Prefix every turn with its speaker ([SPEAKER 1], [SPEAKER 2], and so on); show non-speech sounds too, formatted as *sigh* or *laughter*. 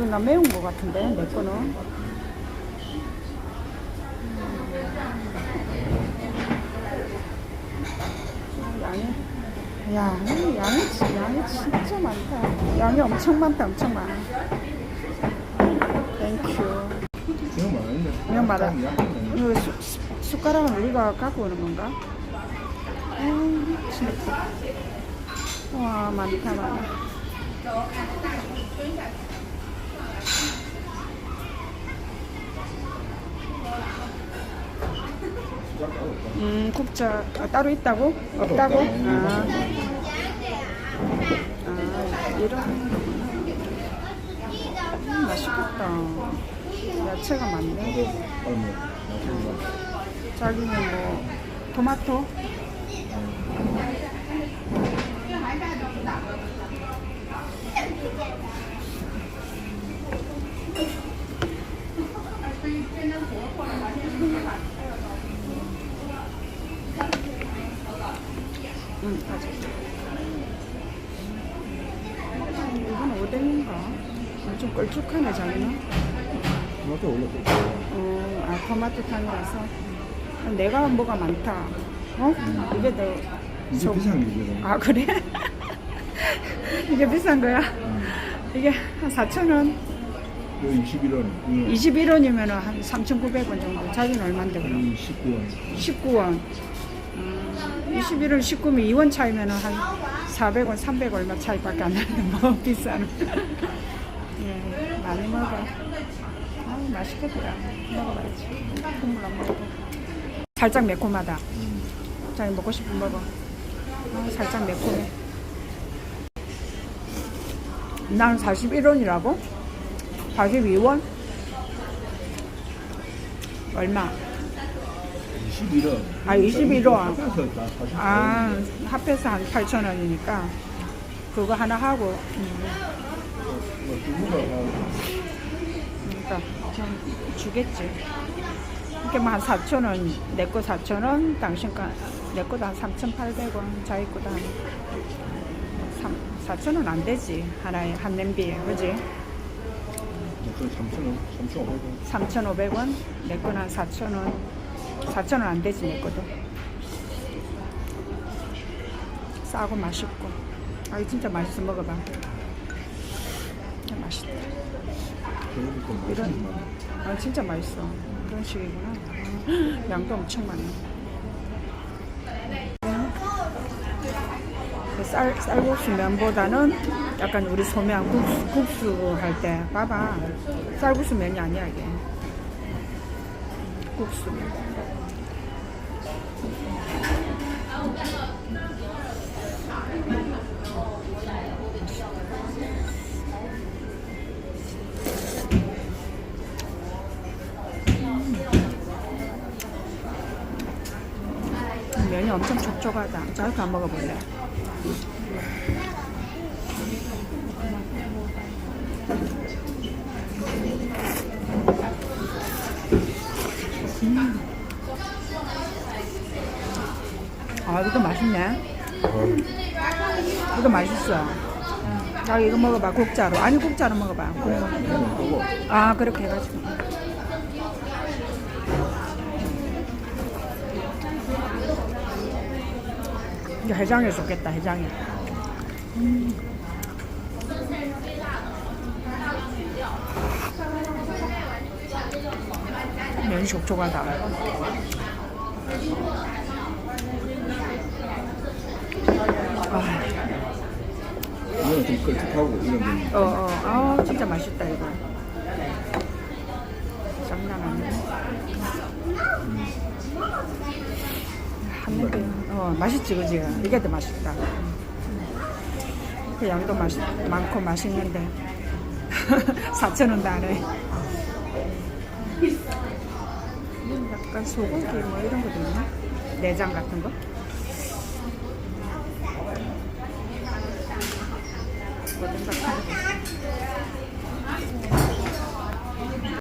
[SPEAKER 1] 나 매운 거 같은데 내 거는. 음, 양이 양이 양이 진짜 많다. 양이 엄청 많다, 엄청 많아. 땡큐.
[SPEAKER 2] 그냥 많은데.
[SPEAKER 1] 그냥 많아. 숟가락은 우리가 갖고 오는 건가? 음, 진짜. 와, 많다, 많아. 음, 국자 아, 따로 있다고? 없다고? 아, 아 이런. 음, 맛있겠다. 야채가 많네. 자기는 뭐 토마토? 응, 맞아. 이건 오뎅인가? 아, 좀 걸쭉하네, 자기는.
[SPEAKER 2] 토마토 원래 또
[SPEAKER 1] 어, 아, 토마토 탕이라서. 내가 뭐가 많다. 어? 이게 내.
[SPEAKER 2] 이게
[SPEAKER 1] 저-
[SPEAKER 2] 비싼 게.
[SPEAKER 1] 아, 그래? *laughs* 이게 비싼 거야?
[SPEAKER 2] 음.
[SPEAKER 1] 이게 한 4,000원?
[SPEAKER 2] 이거 21원. 이거
[SPEAKER 1] 21원이면 한 3,900원 정도. 자기는 얼만데, 그럼?
[SPEAKER 2] 이 19원.
[SPEAKER 1] 19원. 음, 21원 19면 2원 차이면 한 400원, 300 얼마 차이밖에 안 나는데, 뭐, 비싸는. 예, 많이 먹어. 아 맛있겠더라. 먹어봐야지. 국물 안 먹고. 살짝 매콤하다.
[SPEAKER 2] 음.
[SPEAKER 1] 자기 먹고 싶은 먹어. 아, 살짝 매콤해. 난 41원이라고? 42원? 얼마?
[SPEAKER 2] 21원.
[SPEAKER 1] 아, 21원.
[SPEAKER 2] 합해서 다 40원.
[SPEAKER 1] 아, 합해서 한 8,000원이니까 그거 하나 하고, 음,
[SPEAKER 2] 뭐
[SPEAKER 1] 그러니까 좀 주겠지. 이렇게 뭐 한 4,000원, 내 거 4,000원, 당신 거, 내 거도 한 3,800원, 자기 거도 한 3, 4,000원 안 되지. 하나에, 한 냄비에, 그지?
[SPEAKER 2] 3,000원, 3,500원.
[SPEAKER 1] 3,500원, 내 거는 한 4,000원. 4,000원 안 되지, 내 거도. 싸고 맛있고. 아, 진짜 맛있어. 먹어봐. 진짜 맛있다. 이런. 아, 진짜 맛있어. 그런 식이구나. 아, 양도 엄청 많네. 그 쌀, 쌀국수 면보다는 약간 우리 소면 국수, 국수 할 때, 봐봐. 쌀국수 면이 아니야, 이게. 국수 면. 면이 엄청 촉촉하다. 저렇게 안 먹어볼래. 음. 아, 이것도 맛있네. 이거 맛있어. 나 이거 먹어봐, 국자로. 아니, 국자로 먹어봐. 아, 그렇게 해가지고. 이제 해장에 좋겠다, 해장에. 음. 면이 촉촉하다. 아,
[SPEAKER 2] 이거는 좀 걸쭉하고 이런 게
[SPEAKER 1] 어, 어, 아, 진짜 맛있다, 이거. 장난 아니네. 한 입에, 어, 맛있지, 그지? 이게 더 맛있다. 그 양도 맛 많고 맛있는데. 4,000원도 안 해. 약간 소고기 뭐 이런 것도 있나? 내장 같은 거? 거.